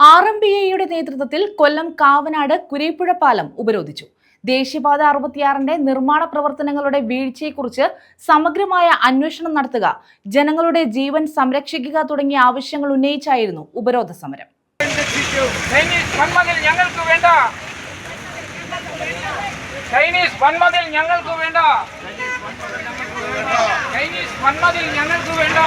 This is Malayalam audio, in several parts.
ആർ എം ബി എയുടെ നേതൃത്വത്തിൽ കൊല്ലം കാവനാട് കുരേപ്പുഴ പാലം ഉപരോധിച്ചു. ദേശീയപാത അറുപത്തിയാറിന്റെ നിർമ്മാണ പ്രവർത്തനങ്ങളുടെ വീഴ്ചയെക്കുറിച്ച് സമഗ്രമായ അന്വേഷണം നടത്തുക ജനങ്ങളുടെ ജീവൻ സംരക്ഷിക്കുക തുടങ്ങിയ ആവശ്യങ്ങൾ ഉന്നയിച്ചായിരുന്നു ഉപരോധ സമരം. ഞങ്ങൾക്ക് വേണ്ട. ചൈനീസ് വൻമതിൽ ഞങ്ങൾക്ക് വേണ്ട. ചൈനീസ് വൻമതിൽ ഞങ്ങൾക്ക് വേണ്ട.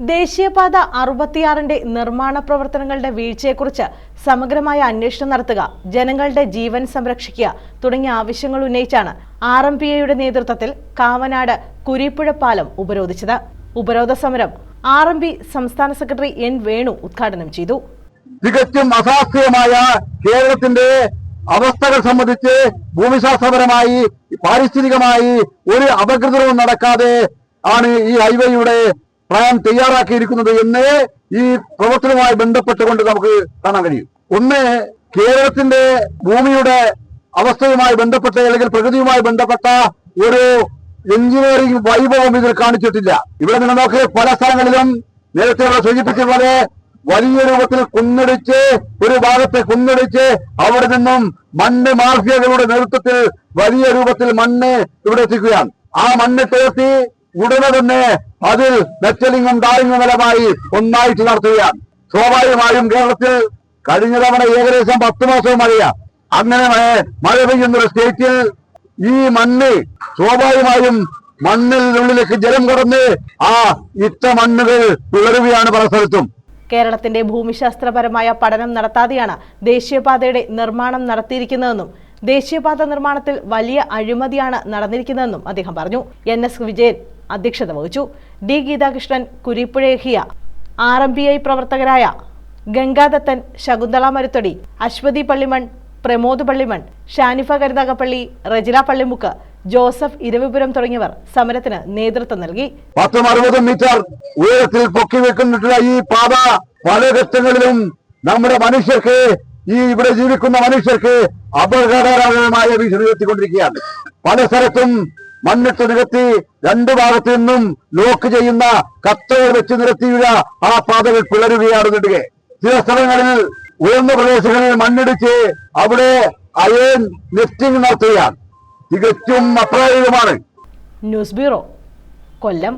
ദേശീയപാത അറുപത്തിയാറിന്റെ നിർമ്മാണ പ്രവർത്തനങ്ങളുടെ വീഴ്ചയെക്കുറിച്ച് സമഗ്രമായ അന്വേഷണം നടത്തുക ജനങ്ങളുടെ ജീവൻ സംരക്ഷിക്കുക തുടങ്ങിയ ആവശ്യങ്ങൾ ഉന്നയിച്ചാണ് ആർ എം പി ഐയുടെ നേതൃത്വത്തിൽ കാവനാട് കുരിപ്പുഴ പാലം ഉപരോധിച്ചത്. ഉപരോധ സമരം ആർ എം പി സംസ്ഥാന സെക്രട്ടറി എൻ വേണു ഉദ്ഘാടനം ചെയ്തു. തികച്ചും അശാസ്ത്രീയമായ കേരളത്തിന്റെ അവസ്ഥകൾ സംബന്ധിച്ച് ഭൂമിശാസ്ത്രപരമായി പാരിസ്ഥിതികമായി ഒരു അപകൃതവും നടക്കാതെ ആണ് ഈ ഹൈവേയുടെ പ്ലാൻ തയ്യാറാക്കിയിരിക്കുന്നത് എന്ന് ഈ പ്രവർത്തനവുമായി ബന്ധപ്പെട്ടുകൊണ്ട് നമുക്ക് കാണാൻ കഴിയും. ഒന്ന് കേരളത്തിന്റെ ഭൂമിയുടെ അവസ്ഥയുമായി ബന്ധപ്പെട്ട അല്ലെങ്കിൽ പ്രകൃതിയുമായി ബന്ധപ്പെട്ട ഒരു എഞ്ചിനീയറിംഗ് വൈഭവം ഇതിൽ കാണിച്ചിട്ടില്ല. ഇവിടെ നിന്ന് നോക്കി പല സ്ഥലങ്ങളിലും നേരത്തെ ഇവിടെ സൂചിപ്പിച്ച പോലെ വലിയ രൂപത്തിൽ കുന്നടിച്ച് ഒരു ഭാഗത്തെ കുന്നടിച്ച് അവിടെ നിന്നും മണ്ണ് മാഫിയകളുടെ നേതൃത്വത്തിൽ വലിയ രൂപത്തിൽ മണ്ണ് ഇവിടെ എത്തിക്കുകയാണ്. ആ മണ്ണ് തോർത്തി ഉടനെ തന്നെ അതിൽ മെറ്റലിംഗും ഡാറിങ്ങും ഫലമായി ഒന്നായിട്ട് നടത്തുകയാണ് സ്വാഭാവികമായും കേരളത്തിൽ കഴിഞ്ഞ തവണ ഏകദേശം പത്ത് മാസവും മഴയ. അങ്ങനെ മഴ പെയ്യുന്ന ഒരു സ്റ്റേറ്റിൽ ഈ മണ്ണ് സ്വാഭാവികമായും മണ്ണിനുള്ളിലേക്ക് ജലം കടന്ന് ആ ഇത്ത മണ്ണുകൾ പിളരുകയാണ് പല സ്ഥലത്തും. കേരളത്തിന്റെ ഭൂമിശാസ്ത്രപരമായ പഠനം നടത്താതെയാണ് ദേശീയപാതയുടെ നിർമ്മാണം നടത്തിയിരിക്കുന്നതെന്നും ദേശീയപാത നിർമ്മാണത്തിൽ വലിയ അഴിമതിയാണ് നടന്നിരിക്കുന്നതെന്നും അദ്ദേഹം പറഞ്ഞു. എൻ എസ് വിജയൻ അധ്യക്ഷത വഹിച്ചു. ഡി. ഗീതാകൃഷ്ണൻ കുരിപ്പുഴേഹിയ ആർ എം ബി ഐ പ്രവർത്തകരായ ഗംഗാദത്തൻ ശകുന്തള മരുത്തടി അശ്വതി പള്ളിമൺ പ്രമോദ് പള്ളിമൺ ഷാനിഫ കരുതാകപ്പള്ളി റജില പള്ളിമുക്ക് ജോസഫ് ഇരവിപുരം തുടങ്ങിയവർ സമരത്തിന് നേതൃത്വം നൽകി. പത്തും അറുപതും മീറ്റർ ഉയരത്തിൽ പൊക്കി വെക്കുന്നിട്ടുള്ള ഈ പാത പല ഘട്ടങ്ങളിലും നമ്മുടെ മനുഷ്യർക്ക് ഈ ഇവിടെ ജീവിക്കുന്ന മനുഷ്യർക്ക് അപകടകരമായ ഭീഷണി ഉയർത്തിക്കൊണ്ടിരിക്കുകയാണ്. പല സ്ഥലത്തും മണ്ണിട്ട് നിരത്തി രണ്ടു ഭാഗത്തു നിന്നും ലോക്ക് ചെയ്യുന്ന കത്തകൾ വെച്ച് നിരത്തിയുള്ള ആ പാതകൾ പിളരുകയാണ് നെടുകെ ചില സ്ഥലങ്ങളിൽ ഉയർന്ന പ്രദേശങ്ങളിൽ മണ്ണിടിച്ച് അവിടെ അയൺ ലിഫ്റ്റിംഗ് നടത്തുകയാണ്. തികച്ചും അപ്രായോഗികമാണ് ന്യൂസ് ബ്യൂറോ കൊല്ലം.